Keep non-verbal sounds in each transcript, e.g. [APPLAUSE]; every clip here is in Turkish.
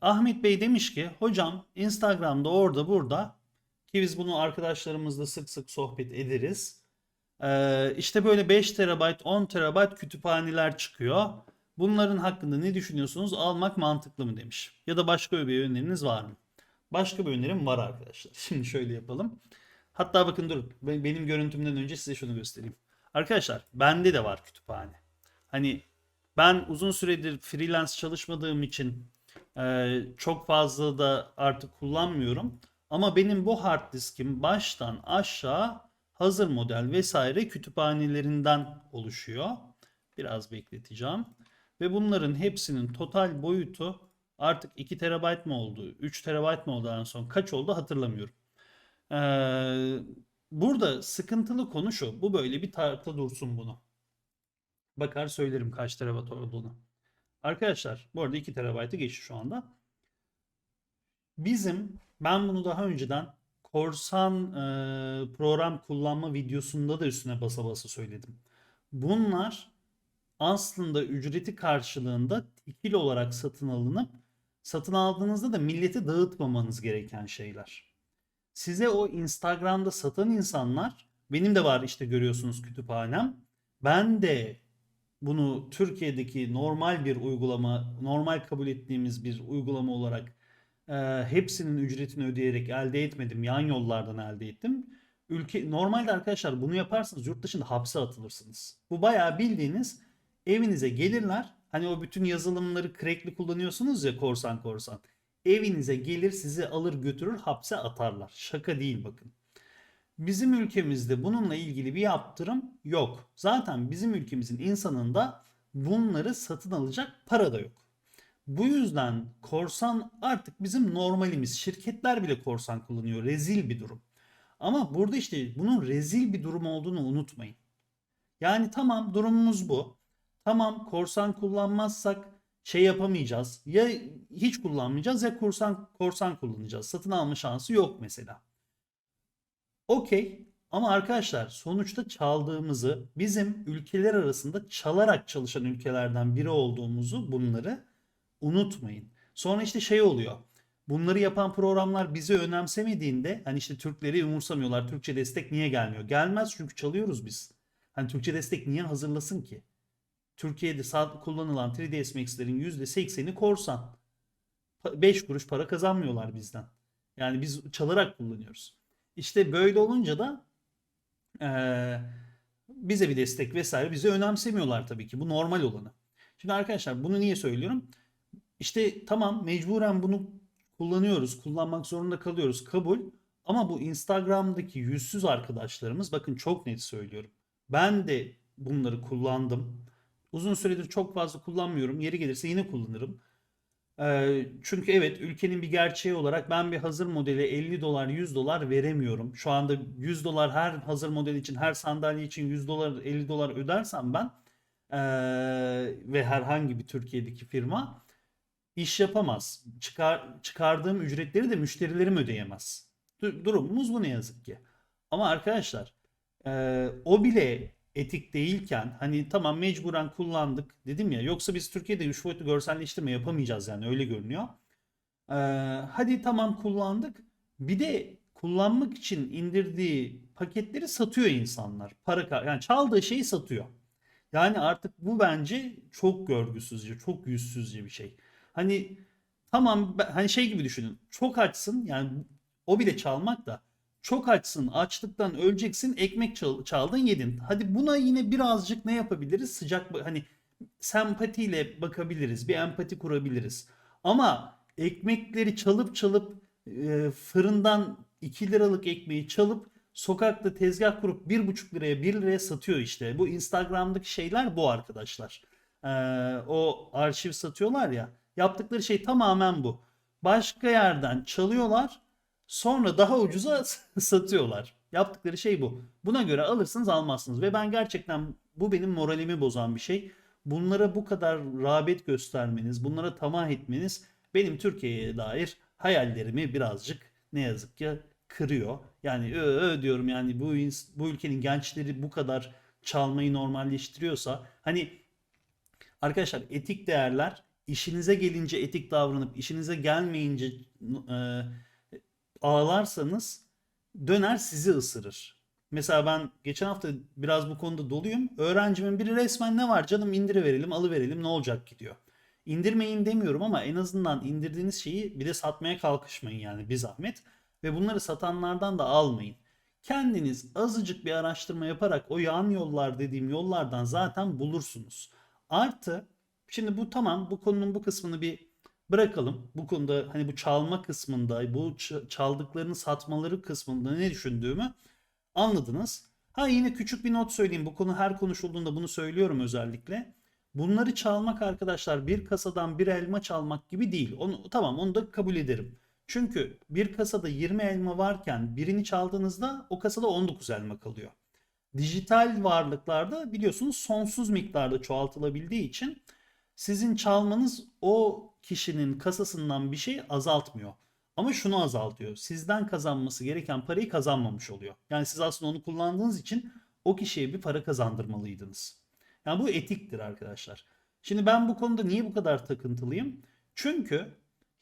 Ahmet Bey demiş ki hocam Instagram'da orada burada ki biz bunu arkadaşlarımızla sık sık sohbet ederiz. Ee, işte böyle 5 TB 10 TB kütüphaneler çıkıyor. Bunların hakkında ne düşünüyorsunuz? Almak mantıklı mı demiş. Ya da başka bir öneriniz var mı? Başka bir önerim var arkadaşlar. [LAUGHS] Şimdi şöyle yapalım. Hatta bakın dur be- benim görüntümden önce size şunu göstereyim. Arkadaşlar bende de var kütüphane. Hani ben uzun süredir freelance çalışmadığım için e, çok fazla da artık kullanmıyorum. Ama benim bu hard diskim baştan aşağı hazır model vesaire kütüphanelerinden oluşuyor. Biraz bekleteceğim. Ve bunların hepsinin total boyutu artık 2 TB mı oldu, 3 TB mı oldu en son kaç oldu hatırlamıyorum. Ee, burada sıkıntılı konu şu. Bu böyle bir tarafta dursun bunu. Bakar söylerim kaç terabayt olduğunu. Arkadaşlar bu arada 2 terabaytı geçti şu anda. Bizim ben bunu daha önceden korsan e, program kullanma videosunda da üstüne basa basa söyledim. Bunlar aslında ücreti karşılığında tekil olarak satın alınıp satın aldığınızda da milleti dağıtmamanız gereken şeyler. Size o Instagram'da satan insanlar benim de var işte görüyorsunuz kütüphanem. Ben de bunu Türkiye'deki normal bir uygulama, normal kabul ettiğimiz bir uygulama olarak e, hepsinin ücretini ödeyerek elde etmedim. Yan yollardan elde ettim. Ülke normalde arkadaşlar bunu yaparsanız yurt dışında hapse atılırsınız. Bu bayağı bildiğiniz evinize gelirler. Hani o bütün yazılımları crackli kullanıyorsunuz ya korsan korsan. Evinize gelir sizi alır götürür hapse atarlar. Şaka değil bakın. Bizim ülkemizde bununla ilgili bir yaptırım yok. Zaten bizim ülkemizin insanında bunları satın alacak para da yok. Bu yüzden korsan artık bizim normalimiz. Şirketler bile korsan kullanıyor. Rezil bir durum. Ama burada işte bunun rezil bir durum olduğunu unutmayın. Yani tamam durumumuz bu. Tamam korsan kullanmazsak şey yapamayacağız. Ya hiç kullanmayacağız ya korsan korsan kullanacağız. Satın alma şansı yok mesela. Okey ama arkadaşlar sonuçta çaldığımızı bizim ülkeler arasında çalarak çalışan ülkelerden biri olduğumuzu bunları unutmayın. Sonra işte şey oluyor. Bunları yapan programlar bizi önemsemediğinde hani işte Türkleri umursamıyorlar. Türkçe destek niye gelmiyor? Gelmez çünkü çalıyoruz biz. Hani Türkçe destek niye hazırlasın ki? Türkiye'de sağ kullanılan 3ds Max'lerin %80'i korsan. 5 kuruş para kazanmıyorlar bizden. Yani biz çalarak kullanıyoruz. İşte böyle olunca da eee, bize bir destek vesaire bizi önemsemiyorlar tabii ki. Bu normal olanı. Şimdi arkadaşlar bunu niye söylüyorum? İşte tamam mecburen bunu kullanıyoruz. Kullanmak zorunda kalıyoruz. Kabul. Ama bu Instagram'daki yüzsüz arkadaşlarımız bakın çok net söylüyorum. Ben de bunları kullandım. Uzun süredir çok fazla kullanmıyorum. Yeri gelirse yine kullanırım. Çünkü evet ülkenin bir gerçeği olarak ben bir hazır modele 50 dolar 100 dolar veremiyorum. Şu anda 100 dolar her hazır model için her sandalye için 100 dolar 50 dolar ödersem ben ve herhangi bir Türkiye'deki firma iş yapamaz. Çıkar, çıkardığım ücretleri de müşterilerim ödeyemez. Du- Durumumuz bu ne yazık ki. Ama arkadaşlar o bile etik değilken hani tamam mecburen kullandık dedim ya yoksa biz Türkiye'de 3 boyutlu görselleştirme yapamayacağız yani öyle görünüyor. Ee, hadi tamam kullandık. Bir de kullanmak için indirdiği paketleri satıyor insanlar. Para yani çaldığı şeyi satıyor. Yani artık bu bence çok görgüsüzce, çok yüzsüzce bir şey. Hani tamam hani şey gibi düşünün. Çok açsın yani o bile çalmak da çok açsın, açlıktan öleceksin, ekmek çal- çaldın, yedin. Hadi buna yine birazcık ne yapabiliriz? Sıcak hani sempatiyle bakabiliriz, bir empati kurabiliriz. Ama ekmekleri çalıp çalıp e, fırından 2 liralık ekmeği çalıp sokakta tezgah kurup 1,5 liraya 1 liraya satıyor işte. Bu Instagram'daki şeyler bu arkadaşlar. Ee, o arşiv satıyorlar ya. Yaptıkları şey tamamen bu. Başka yerden çalıyorlar. Sonra daha ucuza [LAUGHS] satıyorlar. Yaptıkları şey bu. Buna göre alırsınız almazsınız. Ve ben gerçekten bu benim moralimi bozan bir şey. Bunlara bu kadar rağbet göstermeniz, bunlara tamah etmeniz benim Türkiye'ye dair hayallerimi birazcık ne yazık ki kırıyor. Yani ö, ö diyorum yani bu bu ülkenin gençleri bu kadar çalmayı normalleştiriyorsa hani arkadaşlar etik değerler işinize gelince etik davranıp işinize gelmeyince e, ağlarsanız döner sizi ısırır. Mesela ben geçen hafta biraz bu konuda doluyum. Öğrencimin biri resmen ne var canım indiriverelim alıverelim ne olacak ki diyor. İndirmeyin demiyorum ama en azından indirdiğiniz şeyi bir de satmaya kalkışmayın yani bir zahmet. Ve bunları satanlardan da almayın. Kendiniz azıcık bir araştırma yaparak o yan yollar dediğim yollardan zaten bulursunuz. Artı şimdi bu tamam bu konunun bu kısmını bir bırakalım. Bu konuda hani bu çalma kısmında bu çaldıklarını satmaları kısmında ne düşündüğümü anladınız. Ha yine küçük bir not söyleyeyim. Bu konu her konuşulduğunda bunu söylüyorum özellikle. Bunları çalmak arkadaşlar bir kasadan bir elma çalmak gibi değil. Onu tamam onu da kabul ederim. Çünkü bir kasada 20 elma varken birini çaldığınızda o kasada 19 elma kalıyor. Dijital varlıklarda biliyorsunuz sonsuz miktarda çoğaltılabildiği için sizin çalmanız o kişinin kasasından bir şey azaltmıyor. Ama şunu azaltıyor. Sizden kazanması gereken parayı kazanmamış oluyor. Yani siz aslında onu kullandığınız için o kişiye bir para kazandırmalıydınız. Yani bu etiktir arkadaşlar. Şimdi ben bu konuda niye bu kadar takıntılıyım? Çünkü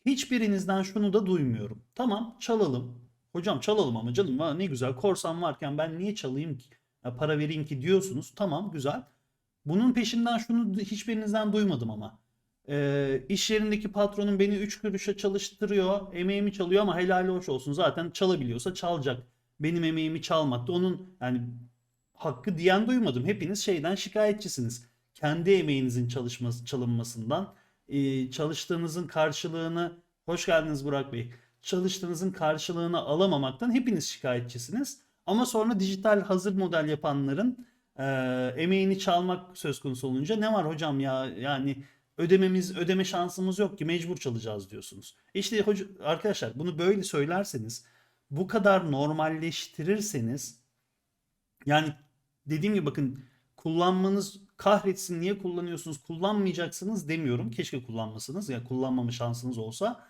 hiçbirinizden şunu da duymuyorum. Tamam çalalım. Hocam çalalım ama canım ne güzel korsan varken ben niye çalayım ki? Ya para vereyim ki diyorsunuz. Tamam güzel. Bunun peşinden şunu hiçbirinizden duymadım ama. Ee, iş yerindeki patronum beni 3 kuruşa çalıştırıyor. Emeğimi çalıyor ama helali hoş olsun. Zaten çalabiliyorsa çalacak. Benim emeğimi çalmak onun yani hakkı diyen duymadım. Hepiniz şeyden şikayetçisiniz. Kendi emeğinizin çalışması, çalınmasından, e, çalıştığınızın karşılığını, hoş geldiniz Burak Bey, çalıştığınızın karşılığını alamamaktan hepiniz şikayetçisiniz. Ama sonra dijital hazır model yapanların e, emeğini çalmak söz konusu olunca ne var hocam ya yani ödememiz ödeme şansımız yok ki mecbur çalacağız diyorsunuz. İşte hoca, arkadaşlar bunu böyle söylerseniz bu kadar normalleştirirseniz yani dediğim gibi bakın kullanmanız kahretsin niye kullanıyorsunuz kullanmayacaksınız demiyorum. Keşke kullanmasınız ya kullanmama şansınız olsa.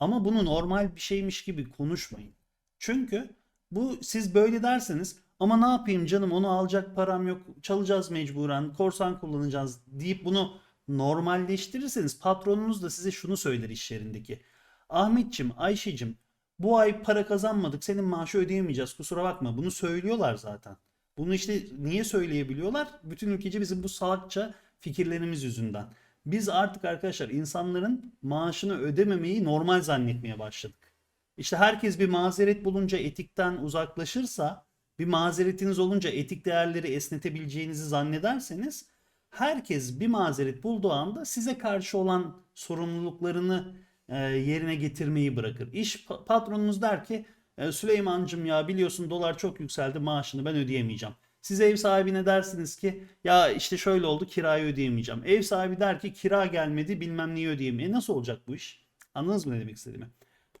Ama bunu normal bir şeymiş gibi konuşmayın. Çünkü bu siz böyle derseniz ama ne yapayım canım onu alacak param yok çalacağız mecburen korsan kullanacağız deyip bunu normalleştirirseniz patronunuz da size şunu söyler iş yerindeki. Ahmetçim, Ayşe'cim bu ay para kazanmadık senin maaşı ödeyemeyeceğiz kusura bakma. Bunu söylüyorlar zaten. Bunu işte niye söyleyebiliyorlar? Bütün ülkece bizim bu salakça fikirlerimiz yüzünden. Biz artık arkadaşlar insanların maaşını ödememeyi normal zannetmeye başladık. İşte herkes bir mazeret bulunca etikten uzaklaşırsa, bir mazeretiniz olunca etik değerleri esnetebileceğinizi zannederseniz herkes bir mazeret bulduğu anda size karşı olan sorumluluklarını e, yerine getirmeyi bırakır. İş pa- patronunuz der ki e, Süleyman'cım ya biliyorsun dolar çok yükseldi maaşını ben ödeyemeyeceğim. Siz ev sahibine dersiniz ki ya işte şöyle oldu kirayı ödeyemeyeceğim. Ev sahibi der ki kira gelmedi bilmem neyi ödeyemeyeceğim. E nasıl olacak bu iş? Anladınız mı ne demek istediğimi?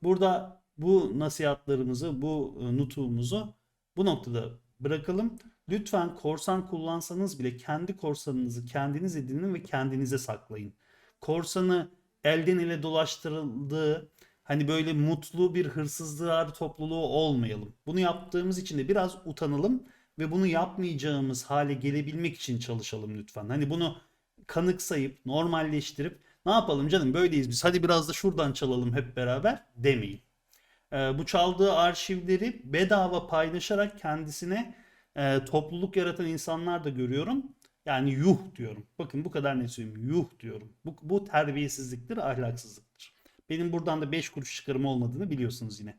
Burada bu nasihatlarımızı, bu e, nutuğumuzu bu noktada bırakalım. Lütfen korsan kullansanız bile kendi korsanınızı kendiniz edinin ve kendinize saklayın. Korsanı elden ele dolaştırıldığı hani böyle mutlu bir hırsızlığa topluluğu olmayalım. Bunu yaptığımız için de biraz utanalım ve bunu yapmayacağımız hale gelebilmek için çalışalım lütfen. Hani bunu kanıksayıp normalleştirip ne yapalım canım böyleyiz biz hadi biraz da şuradan çalalım hep beraber demeyin. Ee, bu çaldığı arşivleri bedava paylaşarak kendisine e, topluluk yaratan insanlar da görüyorum. Yani yuh diyorum. Bakın bu kadar ne söyleyeyim. Yuh diyorum. Bu, bu terbiyesizliktir, ahlaksızlıktır. Benim buradan da 5 kuruş çıkarım olmadığını biliyorsunuz yine.